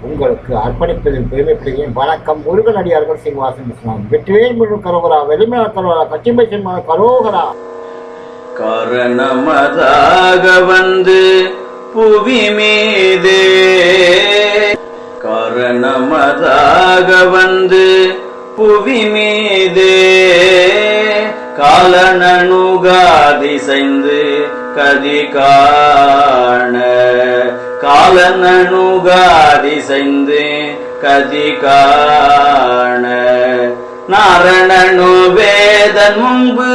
உங்களுக்கு அர்ப்பணிப்பதில் பெருமைப்படுகிறேன். வணக்கம் முருகன் அடியார்கள் சீனிவாசன் இஸ்லாம் வெற்றிவேல் முழு கரோகரா வெளிமல கரோகரா கச்சிமை சின்ன கரோகரா. கரணமதாக வந்து புவி மீதே. கரணமதாக வந்து புவி மீதே. காலனனுகாதிசைந்து கதி காண காலனனுகாதிசைந்து கதி காண நாரணனு வேதன் முன்பு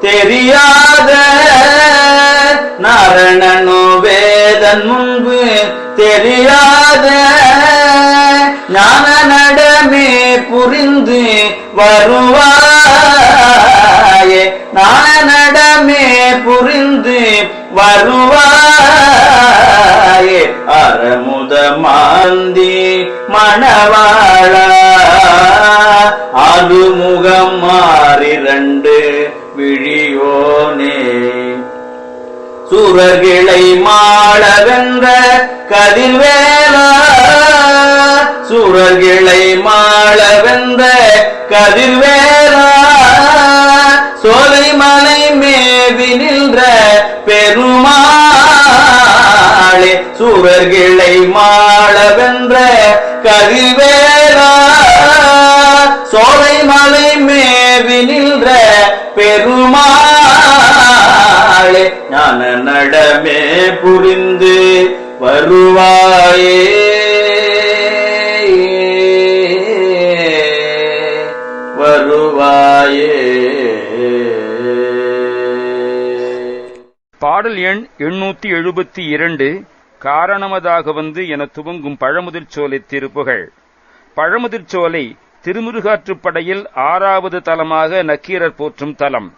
தெரியாத. நாரணனு வேதன் முன்பு தெரியாத. ஞான நடமே புரிந்து வருவார். ஞான புரிந்து வருவாயே. அறமுத மாந்தி மணவாளா. அருமுகம் மாறிரண்டு விழியோனே. சுரகிளை மாளவென்ற கதிர்வேலா. சுரகிளை மாளவென்ற கதிர்வேலா. மேவி நின்ற பெருமாளே சூரர்களை மாளவென்ற கதிவேலா சோலை மலை மேவி நின்ற பெருமாளே ஞான நடமே புரிந்து வருவாயே. பாடல் எண் எண்ணூத்தி எழுபத்தி இரண்டு காரணமதாக வந்து என துவங்கும் பழமுதிர் சோலை திருப்புகழ் பழமுதிர் சோலை திருமுருகாற்றுப்படையில் ஆறாவது தலமாக நக்கீரர் போற்றும் தலம்.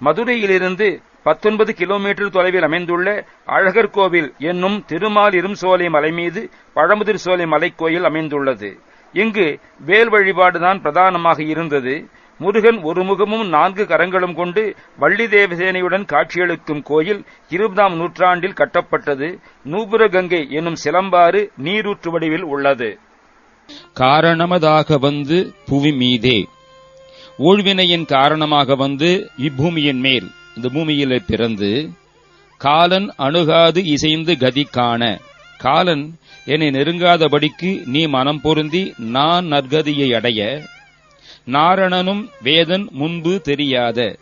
மதுரையிலிருந்து பத்தொன்பது கிலோமீட்டர் தொலைவில் அமைந்துள்ள அழகர் கோவில் என்னும் திருமால் இரும்சோலை மலை மீது பழமுதிர் சோலை மலைக்கோயில் அமைந்துள்ளது. இங்கு வேல் வழிபாடுதான் பிரதானமாக இருந்தது. முருகன் ஒரு முகமும் நான்கு கரங்களும் கொண்டு வள்ளி தேவசேனையுடன் காட்சியளிக்கும் கோயில் இருபதாம் நூற்றாண்டில் கட்டப்பட்டது. நூபுரகங்கை என்னும் சிலம்பாறு நீரூற்று வடிவில் உள்ளது. காரணமதாக வந்து புவி மீதே. ஊழ்வினையின் காரணமாக வந்து இப்பூமியின் மேல் இந்த பூமியிலே பிறந்து காலன் அணுகாது இசைந்து கதி காண. காலன் என்னை நெருங்காதபடிக்கு நீ மனம் பொருந்தி நான் நற்கதியை அடைய நாரணனும் வேதன் முன்பு தெரியாத.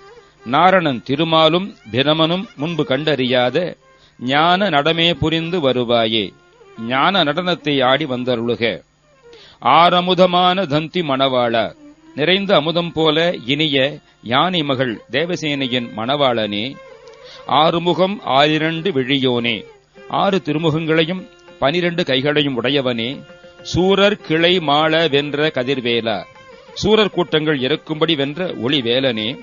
நாரணன் திருமாலும் பிரமனும் முன்பு கண்டறியாத. ஞான நடமே புரிந்து வருவாயே. ஞான நடனத்தை ஆடி வந்தருளுக. ஆரமுதமான தந்தி மணவாளா. நிறைந்த அமுதம் போல இனிய யானை மகள் தேவசேனையின் மணவாளனே. ஆறுமுகம் ஆயிரண்டு விழியோனே. ஆறு திருமுகங்களையும் பனிரண்டு கைகளையும் உடையவனே. சூரர் கிளை மாள வென்ற கதிர்வேலா. சூரர் கூட்டங்கள் இறக்கும்படி வென்ற ஒளிவேலனே.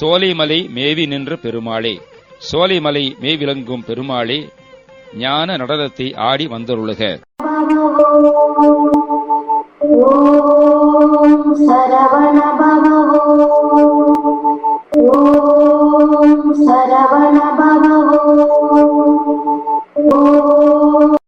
சோலைமலை மேவி நின்ற பெருமாளே. சோலைமலை மேவிளங்கும் பெருமாளே ஞான நடனத்தை ஆடி வந்தருளுக. சரவண பவோ சரவண